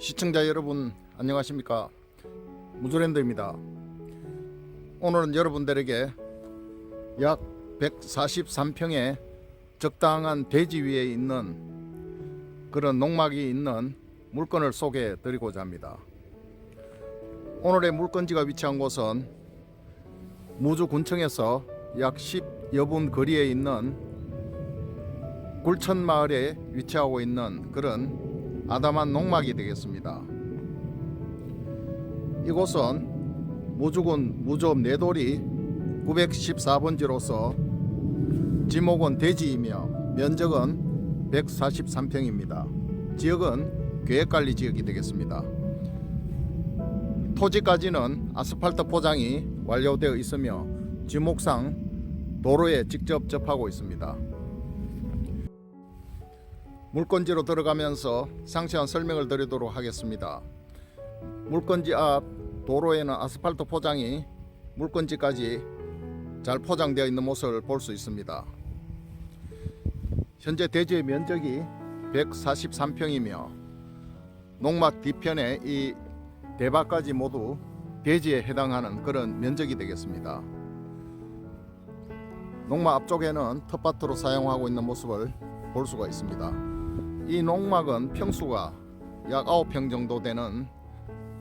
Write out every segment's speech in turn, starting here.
시청자 여러분 안녕하십니까? 무조랜드입니다. 오늘은 여러분들에게 약 143평의 적당한 대지 위에 있는 그런 농막이 있는 물건을 소개해 드리고자 합니다. 오늘의 물건지가 위치한 곳은 무주군청에서 약 10여 분 거리에 있는 굴천 마을에 위치하고 있는 그런 아담한 농막이 되겠습니다. 이곳은 무주군 무조읍 내돌이 914번지로서 지목은 대지이며 면적은 143평입니다. 지역은 계획관리 지역이 되겠습니다. 토지까지는 아스팔트 포장이 완료되어 있으며 지목상 도로에 직접 접하고 있습니다. 물건지로 들어가면서 상세한 설명을 드리도록 하겠습니다. 물건지 앞 도로에는 아스팔트 포장이 물건지까지 잘 포장되어 있는 모습을 볼 수 있습니다. 현재 대지의 면적이 143평이며 농막 뒤편에 이 대밭까지 모두 대지에 해당하는 그런 면적이 되겠습니다. 농막 앞쪽에는 텃밭으로 사용하고 있는 모습을 볼 수가 있습니다. 이 농막은 평수가 약 9평 정도 되는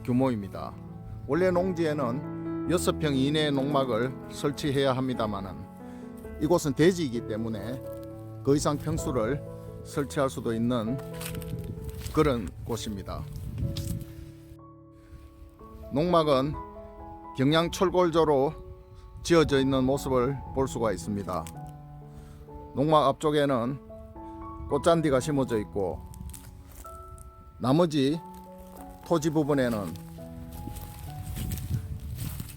규모입니다. 원래 농지에는 6평 이내의 농막을 설치해야 합니다만은 이곳은 대지이기 때문에 그 이상 평수를 설치할 수도 있는 그런 곳입니다. 농막은 경량 철골조로 지어져 있는 모습을 볼 수가 있습니다. 농막 앞쪽에는 꽃잔디가 심어져 있고 나머지 토지 부분에는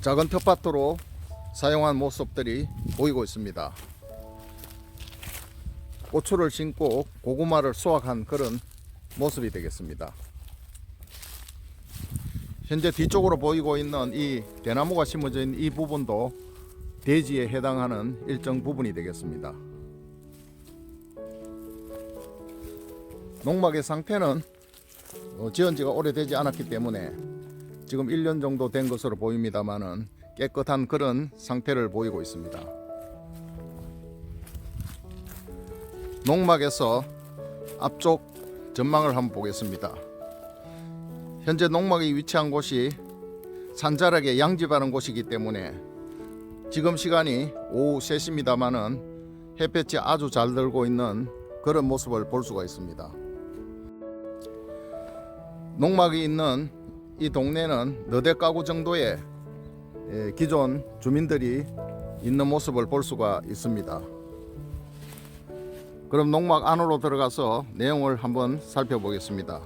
작은 텃밭으로 사용한 모습들이 보이고 있습니다. 고추를 심고 고구마를 수확한 그런 모습이 되겠습니다. 현재 뒤쪽으로 보이고 있는 이 대나무가 심어져 이 부분도 대지에 해당하는 일정 부분이 되겠습니다. 농막의 상태는 어, 지은 지가 오래되지 않았기 때문에 지금 1년 정도 된 것으로 보입니다만은 깨끗한 그런 상태를 보이고 있습니다. 농막에서 앞쪽 전망을 한번 보겠습니다. 현재 농막이 위치한 곳이 산자락에 양지바른 곳이기 때문에 지금 시간이 오후 3시입니다만은 햇볕이 아주 잘 들고 있는 그런 모습을 볼 수가 있습니다. 농막이 있는 이 동네는 너대 가구 정도의 예, 기존 주민들이 있는 모습을 볼 수가 있습니다. 그럼 농막 안으로 들어가서 내용을 한번 살펴보겠습니다.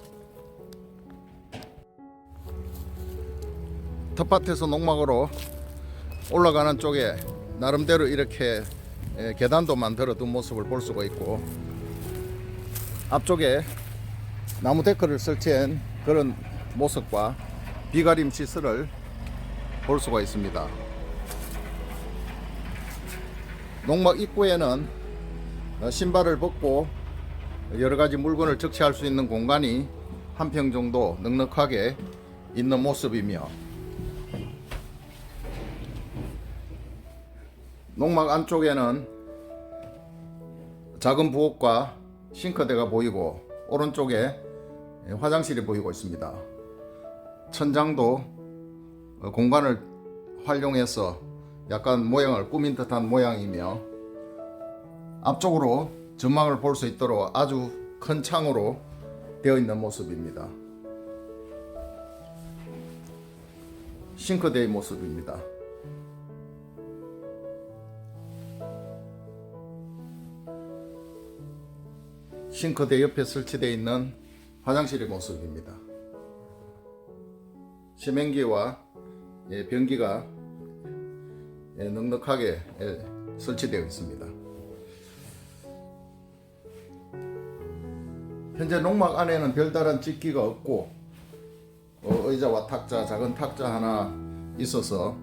텃밭에서 농막으로 올라가는 쪽에 나름대로 이렇게 예, 계단도 만들어 둔 모습을 볼 수가 있고 앞쪽에 나무 데크를 설치한 그런 모습과 비가림 시설을 볼 수가 있습니다. 농막 입구에는 어, 신발을 벗고 여러 가지 물건을 적치할 수 있는 공간이 한 평 정도 넉넉하게 있는 모습이며 농막 안쪽에는 작은 부엌과 싱크대가 보이고 오른쪽에 화장실이 보이고 있습니다. 천장도 어, 공간을 활용해서 약간 모양을 꾸민 듯한 모양이며 앞쪽으로 전망을 볼 수 있도록 아주 큰 창으로 되어 있는 모습입니다. 싱크대의 모습입니다. 싱크대 옆에 설치되어 있는 화장실의 모습입니다. 세면기와 예, 변기가 예, 넉넉하게 예, 설치되어 있습니다. 현재 농막 안에는 별다른 집기가 없고 어, 의자와 탁자, 작은 탁자 하나 있어서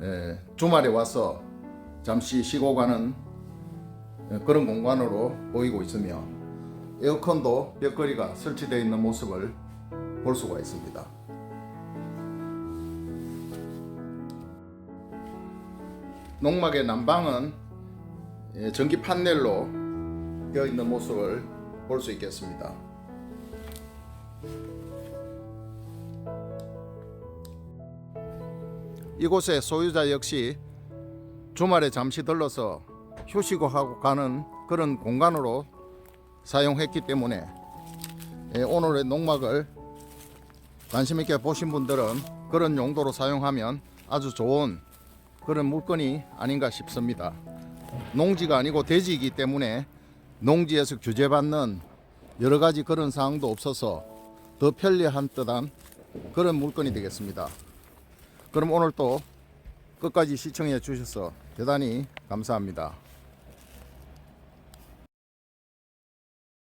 예, 주말에 와서 잠시 쉬고 가는 예, 그런 공간으로 보이고 있으며 에어컨도 벽걸이가 설치되어 있는 모습을 볼 수가 있습니다. 농막의 난방은 예, 전기 판넬로 되어 있는 모습을 볼 수 있겠습니다. 이곳의 소유자 역시 주말에 잠시 들러서 휴식을 하고 가는 그런 공간으로 사용했기 때문에 예, 오늘의 농막을 관심 있게 보신 분들은 그런 용도로 사용하면 아주 좋은 그런 물건이 아닌가 싶습니다. 농지가 아니고 대지이기 때문에 농지에서 규제받는 여러 가지 그런 사항도 없어서 더 편리한 듯한 그런 물건이 되겠습니다. 그럼 오늘 또 끝까지 시청해 주셔서 대단히 감사합니다.